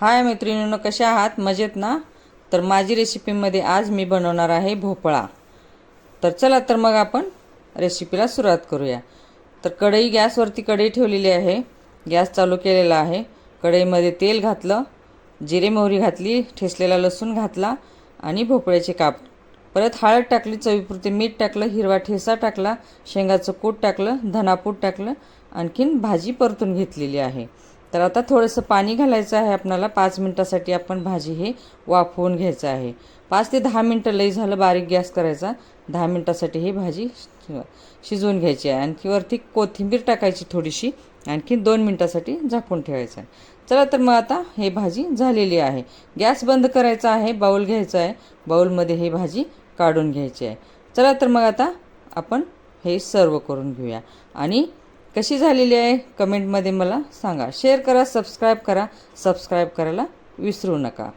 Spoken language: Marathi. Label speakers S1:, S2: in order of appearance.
S1: हाय मैत्रिणींनो कशा आहात? मजेत ना? तर माझी रेसिपीमध्ये आज मी बनवणार आहे भोपळा. तर चला तर मग आपण रेसिपीला सुरुवात करूया. तर कढई गॅसवरती कढई ठेवलेली आहे. गॅस चालू केलेला आहे. कढईमध्ये तेल घातलं जिरे मोहरी घातली ठेसलेला लसूण घातला आणि भोपळ्याचे काप. परत हळद टाकली चवीपुरते मीठ टाकलं हिरवा ठेसा टाकला शेंगाचं कूट टाकलं धनापूट टाकलं आणखीन भाजी परतून घेतलेली आहे. तर आता थोडंसं पाणी घालायचं आहे आपणाला. पाच मिनटासाठी आपण भाजी हे वाफवून घ्यायचं आहे. पाच ते दहा मिनटं लई झालं बारीक गॅस करायचा. दहा मिनटासाठी ही भाजी शि- शिजवून घ्यायची आहे. आणखी वरती कोथिंबीर टाकायची थोडीशी. आणखी दोन मिनटासाठी झाकून ठेवायचं आहे. चला तर मग आता हे भाजी झालेली आहे. गॅस बंद करायचा आहे. बाऊल घ्यायचा आहे. बाऊलमध्ये ही भाजी काढून घ्यायची आहे. चला तर मग आता आपण हे सर्व करून घेऊया. आणि कशी झालेली आहे? कमेंटमध्ये मला सांगा. शेअर करा सबस्क्राईब करा. सबस्क्राईब करायला विसरू नका.